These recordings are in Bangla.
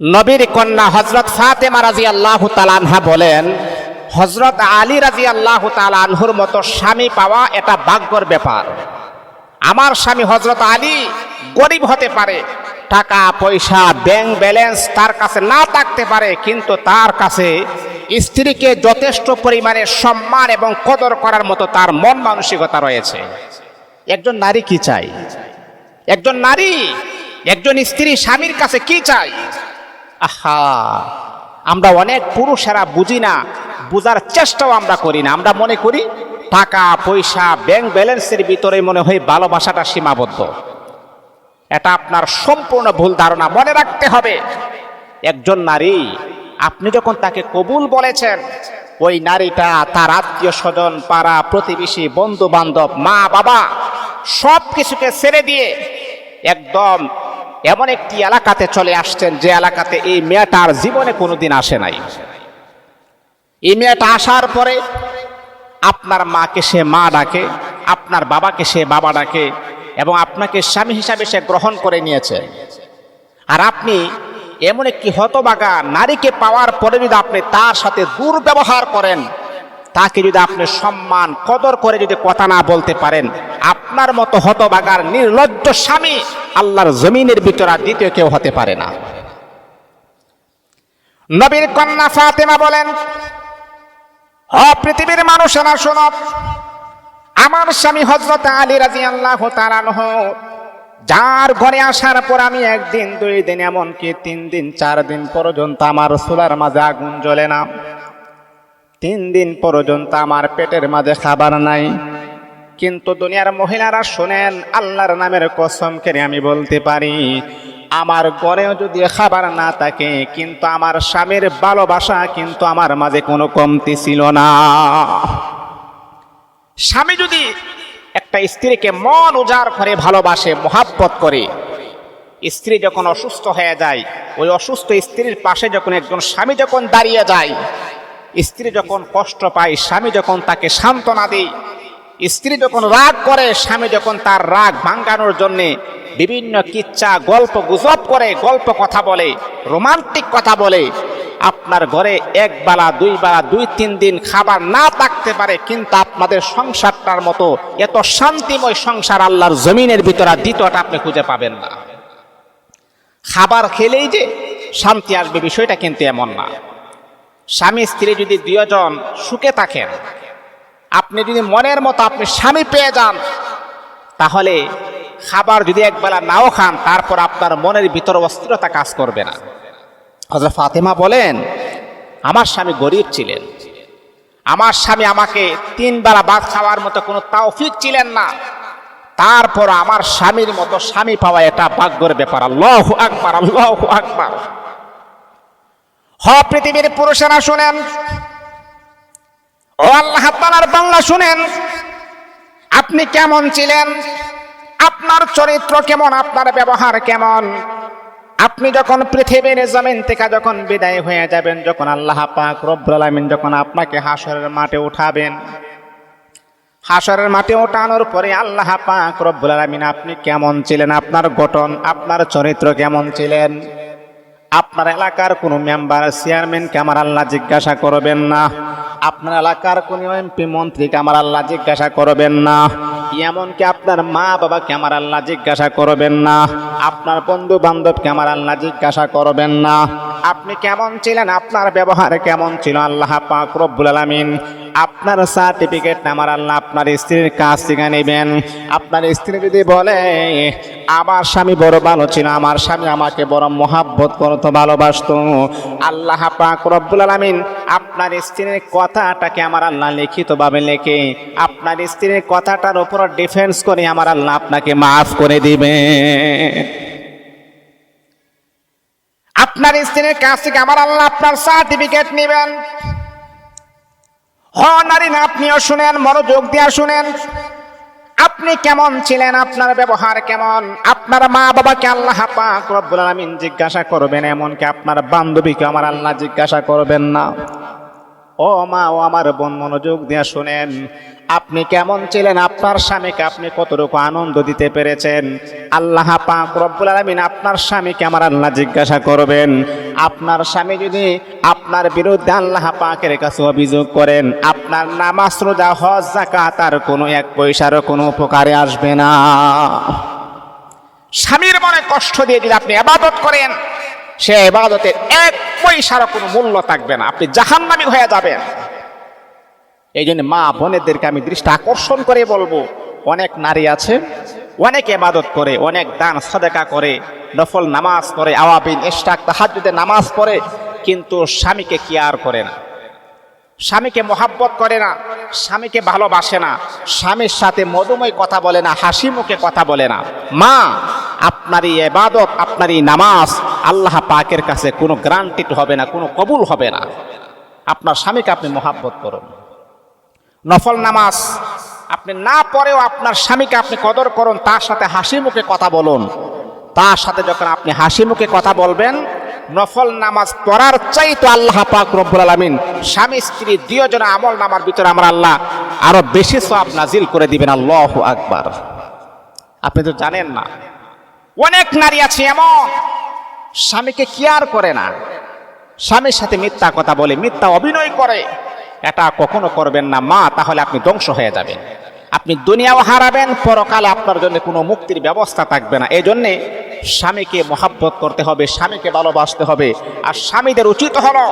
নবীর কন্যা হজরত ফাতেমা রাজি আল্লাহ তালানহা বলেন হজরত আলী রাজি আল্লাহ তালানহুর মতো স্বামী পাওয়া এটা ভাগ্যর ব্যাপার। আমার স্বামী হজরত আলী গরিব হতে পারে, টাকা, পয়সা ব্যাংক ব্যালেন্স তার কাছে না থাকতে পারে, কিন্তু তার কাছে স্ত্রীকে যথেষ্ট পরিমাণে সম্মান এবং কদর করার মতো তার মন মানসিকতা রয়েছে। একজন নারী কি চাই একজন নারী, একজন স্ত্রী স্বামীর কাছে কি চাই আহা, আমরা অনেক পুরুষেরা বুঝি না, বুঝার চেষ্টাও আমরা করি না। আমরা মনে করি টাকা, পয়সা ব্যাংক ব্যালেন্সের ভিতরে মনে হয় ভালোবাসাটা সীমাবদ্ধ। এটা আপনার সম্পূর্ণ ভুল ধারণা, মনে রাখতে হবে। একজন নারী, আপনি যখন তাকে কবুল বলেছেন, ওই নারীটা তার আত্মীয় স্বজন, পাড়া, প্রতিবেশী বন্ধু বান্ধব মা বাবা সব কিছুকে ছেড়ে দিয়ে একদম এমন একটি এলাকাতে চলে আসছেন যে এলাকাতে এই মেয়েটা আর জীবনে কোনোদিন আসে নাই। এই মেয়েটা আসার পরে আপনার মাকে সে মা ডাকে, আপনার বাবাকে সে বাবা ডাকে এবং আপনাকে স্বামী হিসাবে সে গ্রহণ করে নিয়েছে। আর আপনি এমন একটি হতবাগা নারীকে পাওয়ার পরে যদি আপনি তার সাথে দুর্ব্যবহার করেন। তাকে যদি আপনি সম্মান, কদর করে যদি কথা না বলতে পারেন, আপনার মতো হতবাগার নির্লজ্জ স্বামী আল্লাহর জমিনের ভিতরে আর দ্বিতীয় কেউ হতে পারে না। নবীর কন্যা ফাতেমা বলেন পৃথিবীর মানুষেরা শোনব আমার স্বামী হজরত আলী রাজি আল্লাহ তালানহ যার ঘরে আসার পর আমি একদিন, দুই দিন, এমনকি তিন দিন, চার দিন পর্যন্ত আমার সোলার মাঝে আগুন জ্বলে না। তিন দিন পর্যন্ত আমার পেটের মাঝে খাবার নাই। কিন্তু দুনিয়ার মহিলারা শোনেন, আল্লাহর নামের কসম করে আমি বলতে পারি, আমার ঘরেও যদি খাবার না থাকে, কিন্তু আমার স্বামীর ভালোবাসা কিন্তু আমার মাঝে কোনো কমতি ছিল না। স্বামী যদি একটা স্ত্রীকে মন উজাড় করে ভালোবাসে, মহাব্বত করে, স্ত্রী যখন অসুস্থ হয়ে যায়, ওই অসুস্থ স্ত্রীর পাশে যখন একজন স্বামী যখন দাঁড়িয়ে যায় স্ত্রী যখন কষ্ট পায়, স্বামী যখন তাকে সান্ত্বনা দেয়, স্ত্রী যখন রাগ করে, স্বামী যখন তার রাগ ভাঙ্গানোর জন্যে বিভিন্ন কিচ্ছা, গল্প গুজব করে, গল্প কথা বলে, রোমান্টিক কথা বলে, আপনার ঘরে এক বেলা, দুই বেলা, দুই, তিন দিন খাবার না থাকতে পারে, কিন্তু আপনাদের সংসারটার মতো এত শান্তিময় সংসার আল্লাহর জমিনের ভিতরে দ্বিতীয়টা আপনি খুঁজে পাবেন না। খাবার খেলেই যে শান্তি আসবে, বিষয়টা কিন্তু এমন না। স্বামী স্ত্রী যদি দুজন সুখে থাকেন, আপনি যদি মনের মতো আপনি স্বামী পেয়ে যান, তাহলে খাবার যদি একবেলা নাও খান, তারপর আপনার মনের ভিতর অস্থিরতা কাজ করবে না। হজরত ফাতেমা বলেন, আমার স্বামী গরিব ছিলেন। আমার স্বামী আমাকে তিন বেলা ভাত খাওয়ার মতো কোনো তাওফিক ছিলেন না। তারপর আমার স্বামীর মতো স্বামী পাওয়া এটা ভাগ্যের ব্যাপার। আল্লাহ আকবার আল্লাহ আকবার। হ পৃথিবীর পুরুষেরা শুনেন। ও আল্লাহ তালার বাংলা শুনেন। আপনি কেমন ছিলেন? আপনার চরিত্র কেমন? আপনার ব্যবহার কেমন? আপনি যখন পৃথিবীর জমিন থেকে যখন বিদায় হয়ে যাবেন, যখন আল্লাহ পাক রব্বুল যখন আপনাকে হাসরের মাঠে উঠাবেন, হাসরের মাঠে ওঠানোর পরে আল্লাহ পাক রব্বুল আপনি কেমন ছিলেন? আপনার গঠন, আপনার চরিত্র কেমন ছিলেন? আপনার এলাকার কোনো মেম্বার চেয়ারম্যানকে আমার আল্লাহ জিজ্ঞাসা করবেন না। আপনার এলাকার কোনো এমপি মন্ত্রীকে আমার আল্লাহ জিজ্ঞাসা করবেন না। এমনকি আপনার মা বাবাকে আমার আল্লাহ জিজ্ঞাসা করবেন না। আপনার বন্ধু বান্ধবকে আমার আল্লাহ জিজ্ঞাসা করবেন না। আপনি কেমন ছিলেন? আপনার ব্যবহার কেমন ছিল? আল্লাহ পাক রব্বুল আলামিন আপনার সার্টিফিকেট আমার আল্লাহ আপনার স্ত্রীর কাছ থেকে নেবেন। আপনার স্ত্রী যদি বলে, আমার স্বামী বড় ভালো ছিল, আমার স্বামী আমাকে বড় মহাব্বত করতো, ভালোবাসতো। আল্লাহ পাক রব্বুল আলামিন আপনার স্ত্রীর কথাটাকে আমার আল্লাহ লিখিতভাবে লেখে। আপনার স্ত্রীর কথাটার উপর ডিফেন্স করে আমার আল্লাহ আপনাকে মাফ করে দিবে। আপনার স্ত্রীর কাছ থেকে আমার আল্লাহ আপনার সার্টিফিকেট নেবেন। হ, নারী না, আপনিও শুনেন, মনোযোগ দিয়া শুনেন। আপনি কেমন ছিলেন? আপনার ব্যবহার কেমন? আপনার মা বাবাকে আল্লাহ পাক রব্বুল জিজ্ঞাসা করবেন এমনকি আপনার বান্ধবীকে আমার আল্লাহ জিজ্ঞাসা করবেন না। ও মা, ও আমার বোন, মনোযোগ দিয়া শুনেন। আপনি কেমন ছিলেন? আপনার স্বামীকে আপনি কতটুকু আনন্দ দিতে পেরেছেন? আল্লাহ পাক রব্বুল আলামিন আপনার স্বামীকে আমার আল্লাহ জিজ্ঞাসা করবেন। আপনার স্বামী যদি আপনার বিরুদ্ধে আল্লাহ পাকের কাছে অভিযোগ করেন, আপনার নামাজ, রোজা, হজ জাকাত আর কোনো এক পয়সারও কোনো উপকারে আসবে না। স্বামীর মনে কষ্ট দিয়ে যদি আপনি আবাদত করেন, সে আবাদতের এক পয়সারও কোনো মূল্য থাকবে না। আপনি জাহান্নামি হয়ে যাবেন। এই জন্য মা বোনেদেরকে আমি দৃষ্টি আকর্ষণ করে বলব, অনেক নারী আছে, অনেক এবাদত করে, অনেক দান সাদেকা করে, নফল নামাজ পড়ে, আওয়াবিন ইস্টাক তাহাজুদে নামাজ পড়ে, কিন্তু স্বামীকে কেয়ার করে না? স্বামীকে মহাব্বত করে না, স্বামীকে ভালোবাসে না, স্বামীর সাথে মধুময় কথা বলে না, হাসি মুখে কথা বলে না। মা আপনার এই এবাদত আপনার এই নামাজ, আল্লাহ পাকের কাছে কোনো গ্রান্টিড হবে না, কোনো কবুল হবে না। আপনার স্বামীকে আপনি মহাব্বত করুন। নফল নামাজ। আপনি না পড়েও আপনার স্বামীকে আপনি কদর করুন, তার সাথে হাসি মুখে কথা বলুন। তার সাথে যখন আপনি হাসি মুখে কথা বলবেন, নফল নামাজ পড়ার চাইতো আল্লাহ পাক রব্বুল আলামিন স্বামী, স্ত্রী দুজনে আমল নামার ভিতরে আমরা আল্লাহ আরও বেশি সব নাজিল করে দিবেন। আল্লাহ আকবার। আপনি তো জানেন না, অনেক নারী আছে এমন, স্বামীকে কেয়ার করে না। স্বামীর সাথে মিথ্যা কথা বলে, মিথ্যা অভিনয় করে। এটা কখনো করবেন না, মা, তাহলে আপনি ধ্বংস হয়ে যাবেন। আপনি দুনিয়াও হারাবেন, পরকালে আপনার জন্য কোনো মুক্তির ব্যবস্থা থাকবে না। এই জন্যে স্বামীকে মহাব্বত করতে হবে, স্বামীকে ভালোবাসতে হবে। আর স্বামীদের উচিত হলো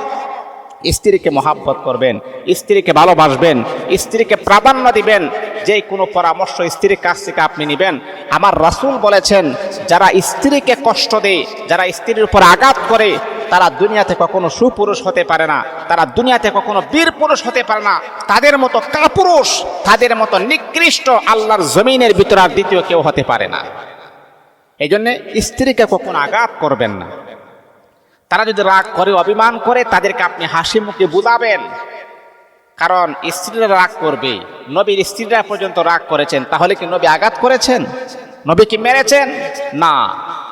স্ত্রীকে মহাব্বত করবেন, স্ত্রীকে ভালোবাসবেন, স্ত্রীকে প্রাধান্য দিবেন। যে কোনো পরামর্শ স্ত্রীর কাছ থেকে আপনি নেবেন। আমার রাসূল বলেছেন, যারা স্ত্রীকে কষ্ট দেয়, যারা স্ত্রীর উপর আঘাত করে তারা দুনিয়াতে কখনো সুপুরুষ হতে পারে না, তারা দুনিয়াতে কখনো বীর পুরুষ হতে পারে না। তাদের মতো কাপুরুষ, তাদের মতো নিকৃষ্ট আল্লাহর জমিনের ভিতরে আর দ্বিতীয় কেউ হতে পারে না। এই জন্যে স্ত্রীকে কখনো আঘাত করবেন না। তারা যদি রাগ করে, অভিমান করে, তাদেরকে আপনি হাসি মুখে বুঝাবেন। কারণ স্ত্রীরা রাগ করবে। নবীর স্ত্রীরা পর্যন্ত রাগ করেছেন, তাহলে কি নবী আঘাত করেছেন? নবী কি মেরেছেন? না।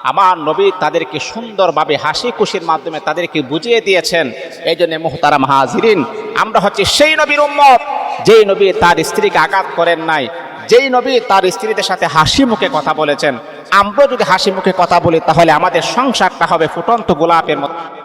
আমার নবী তাদেরকে সুন্দরভাবে হাসি খুশির মাধ্যমে তাদেরকে বুঝিয়ে দিয়েছেন এই জন্য মোহতারা মাহাজিরিন আমরা হচ্ছে সেই নবীর উম্মত। যেই নবী তার স্ত্রীকে আঘাত করেন নাই, যেই নবী তার স্ত্রীদের সাথে হাসি মুখে কথা বলেছেন আমরা যদি হাসি মুখে কথা বলি, তাহলে আমাদের সংসারটা হবে ফুটন্ত গোলাপের মতো।